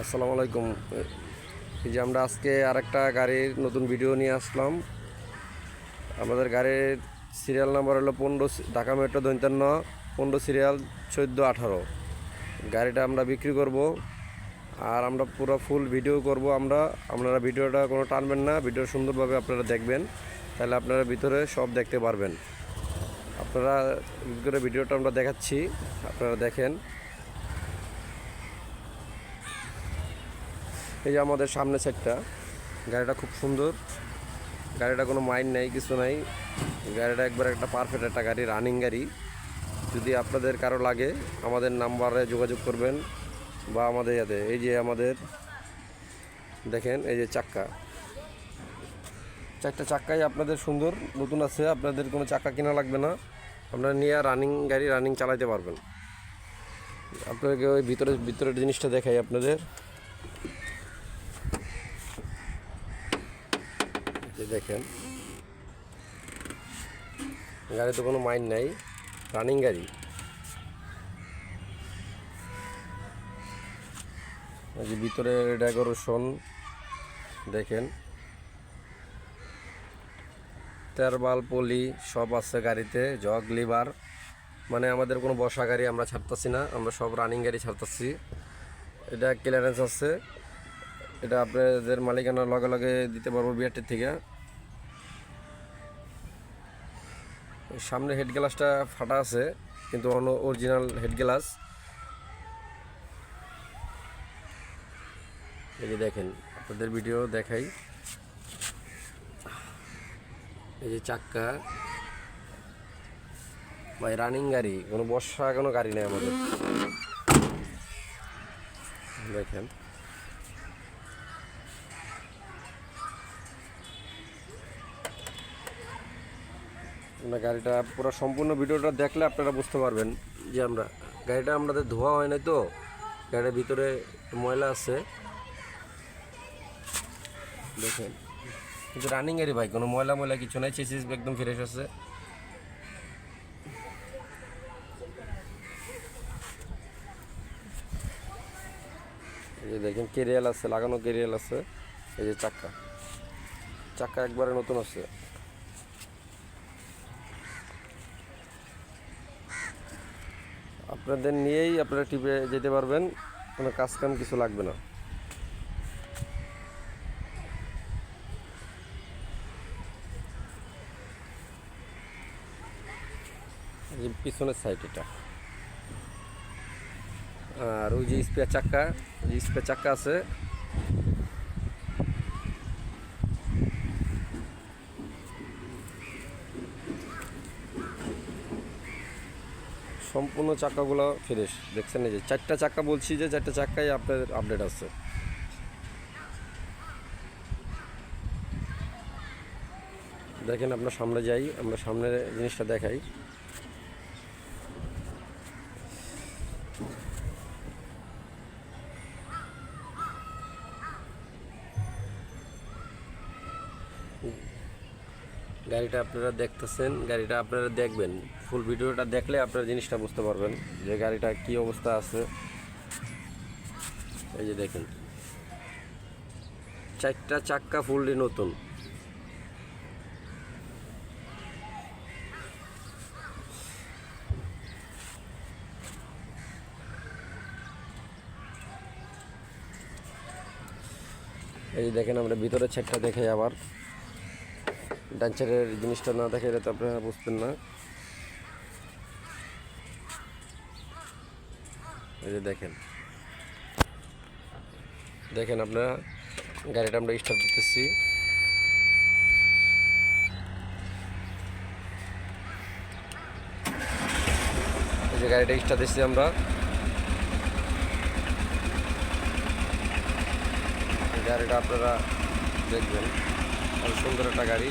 আসসালামু আলাইকুম। এই যে আমরা আজকে আরেকটা গাড়ির নতুন ভিডিও নিয়ে আসলাম। আমাদের গাড়ির সিরিয়াল নাম্বার হলো পনেরো ঢাকা মেট্রো দৈন্তান্ন পনেরো সিরিয়াল চোদ্দ আঠারো। গাড়িটা আমরা বিক্রি করব আর আমরা পুরো ফুল ভিডিও করব আমরা। আপনারা ভিডিওটা কোনো টানবেন না, ভিডিও সুন্দরভাবে আপনারা দেখবেন। তাহলে আপনারা ভিতরে সব দেখতে পারবেন। আপনারা করে ভিডিওটা আমরা দেখাচ্ছি, আপনারা দেখেন। এই যে আমাদের সামনে সেটটা গাড়িটা খুব সুন্দর। গাড়িটা কোনো মাইন্ড নেই, কিছু নাই। গাড়িটা একবার একটা পারফেক্ট একটা গাড়ি রানিং গাড়ি। যদি আপনাদের কারও লাগে, আমাদের নাম্বারে যোগাযোগ করবেন বা আমাদের ইয়াতে। এই যে আমাদের, দেখেন, এই যে চাক্কা। চারটা চাক্কাই আপনাদের সুন্দর, নতুন আছে। আপনাদের কোনো চাক্কা কেনা লাগবে না। আপনারা নিয়ে রানিং গাড়ি রানিং চালাইতে পারবেন। আপনাকে ওই ভিতরে, ভিতরের জিনিসটা দেখাই আপনাদের। যে দেখেন। গাড়িতে কোনো মাইন্ড নাই রানিং গাড়ি। যে ভিতরে ডেকোরেশন দেখেন। তেরবাল পলি সব আছে গাড়িতে জগ লিভার মানে আমাদের কোনো বসা গাড়ি আমরা ছাড়তেছি না, আমরা সব রানিং গাড়ি ছাড়তেছি। এটা ক্লিয়ারেন্স আছে। এটা আপনাদের মালিকানা লগে লগে দিতে পারব বিআরটির থেকে। সামনে হেড গ্লাসটা ফাটা আছে, কিন্তু অরিজিনাল হেড গ্লাস এই যে দেখেন, আপনাদের ভিডিও দেখাই। এই যে চাক্কা। ভাই রানিং গাড়ি, কোনো বর্ষা কোনো গাড়ি নেই আমাদের। দেখেন। আমরা গাড়িটা পুরো সম্পূর্ণ ভিডিওটা দেখলে আপনারা বুঝতে পারবেন যে আমরা গাড়িটা আমাদের ধোয়া হয় নাই তো। গাড়ির ভিতরে ময়লা আছে। দেখেন। কিন্তু রানিং গাড়ি ভাই, কোনো ময়লা ময়লা কিছু নাই। চেসিস একদম ফ্রেশ আছে। এই যে দেখেন, কেরিয়াল আছে, লাগানো কেরিয়াল আছে। এই যে চাক্কা। চাক্কা একবারে নতুন আছে। আপনাদের নিয়েই আপনারা টিপে যেতে পারবেন, কোনো কাজ কাম কিছু লাগবে না। পিছনের সাইড এটা। আর ওই যে স্পেয়ার চাক্কা যে স্পেয়ার চাক্কা আছে। সম্পূর্ণ চাকাগুলো ফ্রেশ। দেখছেন এই যে, চারটা চাকা বলছি যে, চারটা চাকাই আপনাদের আপডেট আছে দেখেন আপনার সামনে যাই, আমরা সামনের জিনিসটা দেখাই। গাড়িটা আপনারা দেখতেছেন, গাড়িটা আপনারা দেখবেন। ফুল ভিডিওটা দেখলে আপনারা জিনিসটা বুঝতে পারবেন যে গাড়িটা কি অবস্থা আছে। এই যে দেখেন। চারটা চাক্কা ফুললি নতুন। এই যে দেখেন আমরা ভিতরের ছাদটা দেখে আবার। ডাঞ্চারের জিনিসটা না দেখে তো আপনারা বুঝতেন না। এই যে দেখেন। দেখেন আপনারা, গাড়িটা আমরা স্টার্ট দিতেছি। এই যে গাড়িটা স্টার্ট দিচ্ছি আমরা। গাড়িটা আপনারা দেখবেন। সুন্দর একটা গাড়ি।